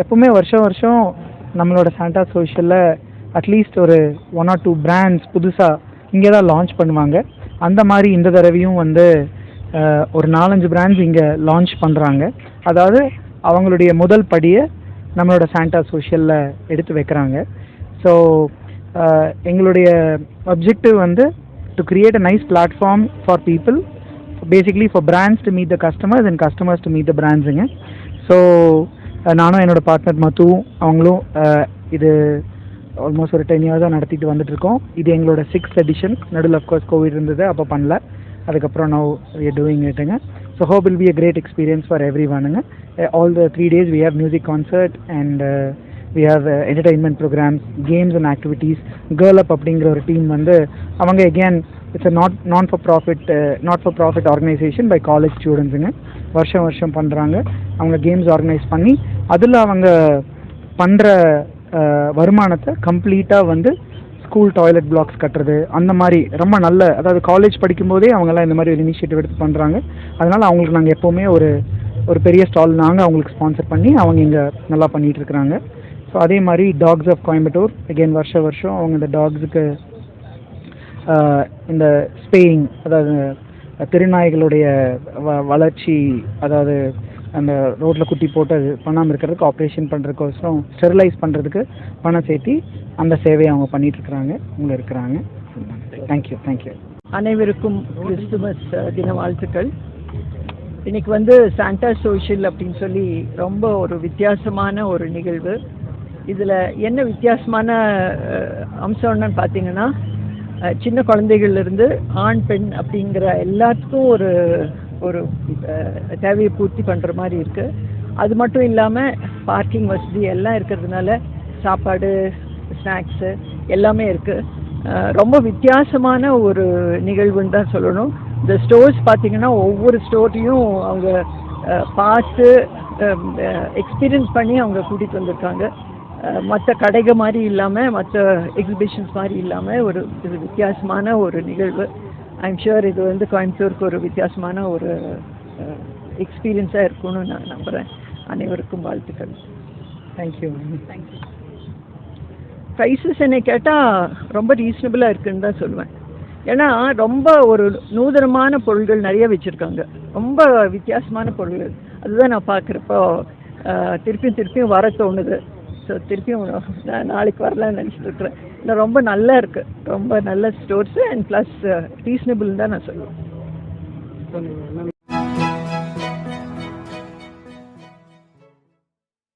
எப்பவுமே வருஷம் வருஷம் நம்மளோட சாண்டா சோஷியலில் அட்லீஸ்ட் ஒரு ஒன் ஆர் டூ பிராண்ட்ஸ் புதுசாக இங்கே தான் லான்ச் பண்ணுவாங்க. அந்த மாதிரி இந்த தடவையும் வந்து ஒரு நாலஞ்சு பிராண்ட்ஸ் இங்கே லான்ச் பண்ணுறாங்க அதாவது அவங்களுடைய முதல் படியை நம்மளோட சாண்டா சோஷியலில் எடுத்து வைக்கிறாங்க. ஸோ எங்களுடைய அப்ஜெக்டிவ் வந்து to create a nice platform for people basically for brands to meet the customers and customers to meet the பிராண்ட்ஸுங்க so நானும் என்னோட பார்ட்னர் மத்துவும் அவங்களும் இது ஆல்மோஸ்ட் ஒரு டென் இயர்ஸாக நடத்திட்டு வந்துட்டுருக்கோம் இது எங்களோட சிக்ஸ்த் எடிஷன் நடுவில் அஃப்கோர்ஸ் கோவிட் இருந்தது அப்போ பண்ணல. அதுக்கப்புறம் no we doing இட்டுங்க so hope will be a great experience for every ஒனுங்க all the three days we have music concert and we have entertainment programmes games and activities girl up அப்படிங்கிற ஒரு team வந்து அவங்க again it's a not non for profit not for profit organisation by college ஸ்டூடெண்ட்ஸுங்க வருஷம் வருஷம் பண்ணுறாங்க அவங்க games organise பண்ணி அதில் அவங்க பண்ணுற uh, வருமானத்தை கம்ப்ளீட்டாக வந்து ஸ்கூல் டாய்லெட் பிளாக்ஸ் கட்டுறது அந்த மாதிரி ரொம்ப நல்ல அதாவது காலேஜ் படிக்கும்போதே அவங்கெல்லாம் இந்த மாதிரி ஒரு இனிஷியேட்டிவ் எடுத்து பண்ணுறாங்க அதனால் அவங்களுக்கு நாங்கள் எப்போவுமே ஒரு ஒரு பெரிய ஸ்டால் நாங்கள் அவங்களுக்கு ஸ்பான்சர் பண்ணி அவங்க இங்கே நல்லா பண்ணிகிட்டு இருக்கிறாங்க. ஸோ அதே மாதிரி டாக்ஸ் ஆஃப் கோயம்புத்தூர் அகெயின் வருஷம் வருஷம் அவங்க இந்த டாக்ஸுக்கு இந்த ஸ்பேயிங் அதாவது திருநாய்களுடைய வ வளர்ச்சி அதாவது அந்த ரோட்டில் குட்டி போட்டு அது பண்ணாமல் இருக்கிறதுக்கு ஆப்ரேஷன் பண்ணுறதுக்கோசரம் ஸ்டெரிலைஸ் பண்ணுறதுக்கு பணம் சேர்த்தி அந்த சேவையை அவங்க பண்ணிகிட்ருக்குறாங்க அவங்க இருக்கிறாங்க. தேங்க்யூ தேங்க்யூ அனைவருக்கும் கிறிஸ்துமஸ் தின வாழ்த்துக்கள். இன்னைக்கு வந்து சாண்டா சோஷியல் அப்படின்னு சொல்லி ரொம்ப ஒரு வித்தியாசமான ஒரு நிகழ்வு. இதில் என்ன வித்தியாசமான அம்சம் என்னன்னு பார்த்தீங்கன்னா சின்ன குழந்தைகள்லேருந்து ஆண் பெண் அப்படிங்கிற எல்லாத்துக்கும் ஒரு ஒரு தேவையை பூர்த்தி பண்ணுற மாதிரி இருக்குது அது மட்டும் இல்லாமல் பார்க்கிங் வசதி எல்லாம் இருக்கிறதுனால சாப்பாடு ஸ்நாக்ஸு எல்லாமே இருக்குது ரொம்ப வித்தியாசமான ஒரு நிகழ்வுன்னு தான் சொல்லணும். இந்த ஸ்டோர்ஸ் பார்த்தீங்கன்னா ஒவ்வொரு ஸ்டோரையும் அவங்க பார்த்து எக்ஸ்பீரியன்ஸ் பண்ணி அவங்க கூட்டிகிட்டு வந்திருக்காங்க. மற்ற கடைகள் மாதிரி இல்லாமல் மற்ற எக்ஸிபிஷன்ஸ் மாதிரி இல்லாமல் ஒரு இது வித்தியாசமான ஒரு நிகழ்வு. ஐம் ஷுர் இது வந்து கோயம்புத்தூருக்கு ஒரு வித்தியாசமான ஒரு எக்ஸ்பீரியன்ஸாக இருக்கும்னு நான் நம்புகிறேன் அனைவருக்கும் வாழ்த்துக்கள். தேங்க்யூ ப்ரைஸஸ் என்னை கேட்டால் ரொம்ப ரீசனபிளாக இருக்குன்னு தான் சொல்லுவேன். ஏன்னா ரொம்ப ஒரு நூதனமான பொருள்கள் நிறைய வச்சுருக்காங்க. ரொம்ப வித்தியாசமான பொருள்கள் அதுதான் நான் பார்க்குறப்போ திருப்பியும் திருப்பியும் வர தோணுது. ஸோ திருப்பியும் நான் நாளைக்கு வரலான்னு நினச்சிட்டு இருக்கிறேன். இல்லை ரொம்ப நல்லா இருக்குது ரொம்ப நல்ல ஸ்டோர்ஸு அண்ட் ப்ளஸ் ரீசனபிள் தான் நான் சொல்லுவேன்.